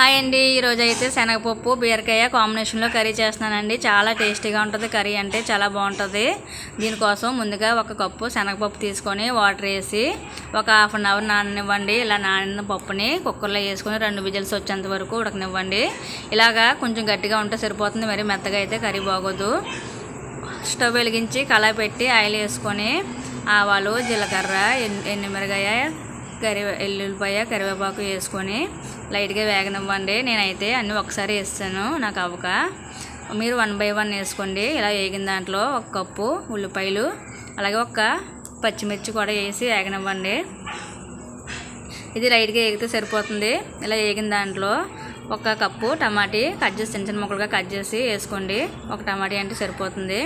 Hi అండి ఈరోజు అయితే శనగపప్పు బీరకాయ కాంబినేషన్లో కర్రీ చేస్తున్నానండి. చాలా టేస్టీగా ఉంటుంది కర్రీ అంటే చాలా బాగుంటుంది. దీనికోసం ముందుగా ఒక కప్పు శనగపప్పు తీసుకొని వాటర్ వేసి ఒక హాఫ్ అన్ అవర్ నాననివ్వండి. ఇలా నానిన పప్పుని కుక్కర్లో వేసుకొని రెండు విజిల్స్ వచ్చేంత వరకు ఉడకనివ్వండి. ఇలాగా కొంచెం గట్టిగా ఉంటే సరిపోతుంది మరి మెత్తగా అయితే కర్రీ బాగోదు. స్టవ్ వెలిగించి కళాయి పెట్టి ఆయిల్ వేసుకొని ఆవాలు జీలకర్ర ఎన్ని ఎన్నిమిరగాయ కరివే ఎల్లుల్లిపాయ కరివేపాకు వేసుకొని లైట్గా వేగనివ్వండి. నేనైతే అన్నీ ఒకసారి వేస్తాను నాకు అవ్వక. మీరు వన్ బై వన్ వేసుకోండి. ఇలా వేగిన దాంట్లో ఒక కప్పు ఉల్లిపాయలు అలాగే ఒక పచ్చిమిర్చి కూడా వేసి వేగనివ్వండి. ఇది లైట్గా వేగితే సరిపోతుంది. ఇలా వేగిన దాంట్లో ఒక కప్పు టమాటీ కట్ చేసి చిన్న చిన్న ముక్కలుగా కట్ చేసి వేసుకోండి. ఒక టమాటీ అంటే సరిపోతుంది.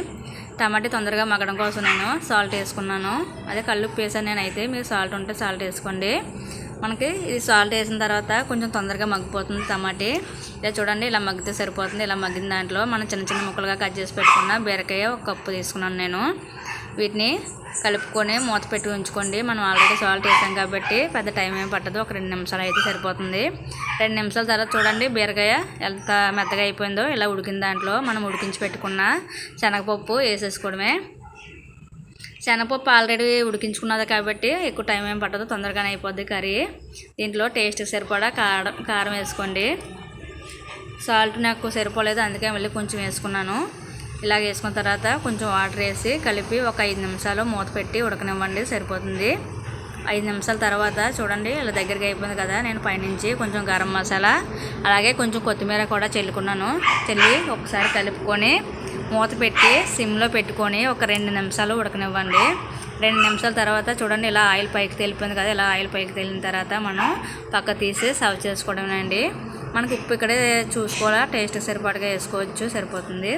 టమాటీ తొందరగా మగ్గడం కోసం నేను సాల్ట్ వేసుకున్నాను. అదే కళ్ళు వేసాను నేనైతే. మీరు సాల్ట్ ఉంటే సాల్ట్ వేసుకోండి. మనకి ఇది సాల్ట్ వేసిన తర్వాత కొంచెం తొందరగా మగ్గిపోతుంది టమాటీ. ఇలా చూడండి ఇలా మగ్గితే సరిపోతుంది. ఇలా మగ్గిన దాంట్లో మనం చిన్న చిన్న ముక్కలుగా కట్ చేసి పెట్టుకున్న బీరకాయ ఒక కప్పు తీసుకున్నాను నేను. వీటిని కలుపుకొని మూత పెట్టి ఉంచుకోండి. మనం ఆల్రెడీ సాల్ట్ వేసాం కాబట్టి పెద్ద టైం ఏం పట్టదు. ఒక రెండు నిమిషాలు అయితే సరిపోతుంది. రెండు నిమిషాల తర్వాత చూడండి బీరకాయ ఎంత మెత్తగా అయిపోయిందో ఇలా ఉడికిన దాంట్లో మనం ఉడికించి పెట్టుకున్న శనగపప్పు వేసేసుకోవడమే. శనగపప్పు ఆల్రెడీ ఉడికించుకున్నది కాబట్టి ఎక్కువ టైం ఏం పట్టదు తొందరగానే అయిపోద్ది కర్రీ. దీంట్లో టేస్ట్ సరిపడా కారం కారం వేసుకోండి. సాల్ట్ నాకు సరిపోలేదు అందుకే మళ్ళీ కొంచెం వేసుకున్నాను. ఇలాగ వేసుకున్న తర్వాత కొంచెం వాటర్ వేసి కలిపి ఒక ఐదు నిమిషాలు మూత పెట్టి ఉడకనివ్వండి సరిపోతుంది. ఐదు నిమిషాల తర్వాత చూడండి ఇలా దగ్గరికి అయిపోయింది కదా నేను పైనుంచి కొంచెం గరం మసాలా అలాగే కొంచెం కొత్తిమీర కూడా చల్లుకున్నాను. చల్లి ఒకసారి కలుపుకొని మూత పెట్టి సిమ్లో పెట్టుకొని ఒక రెండు నిమిషాలు ఉడకనివ్వండి. రెండు నిమిషాల తర్వాత చూడండి ఇలా ఆయిల్ పైకి తెలిపింది కదా ఇలా ఆయిల్ పైకి తెలిన తర్వాత మనం పక్క తీసి సర్వ్ చేసుకోవడమేనండి. మనకి ఉప్పు ఇక్కడే చూసుకోవాలా టేస్ట్ సరిపడగా వేసుకోవచ్చు సరిపోతుంది.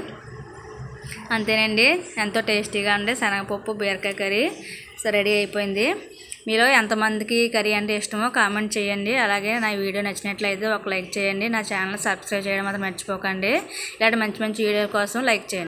అంతేనండి ఎంతో టేస్టీగా ఉండే శనగపప్పు బీరకాయ కర్రీ రెడీ అయిపోయింది. మీరు ఎంతమందికి కర్రీ అంటే ఇష్టమో కామెంట్ చేయండి. అలాగే నా వీడియో నచ్చినట్లయితే ఒక లైక్ చేయండి. నా ఛానల్ సబ్స్క్రైబ్ చేయడం మాత్రం మర్చిపోకండి. ఇలాంటి మంచి మంచి వీడియో కోసం లైక్ చేయండి.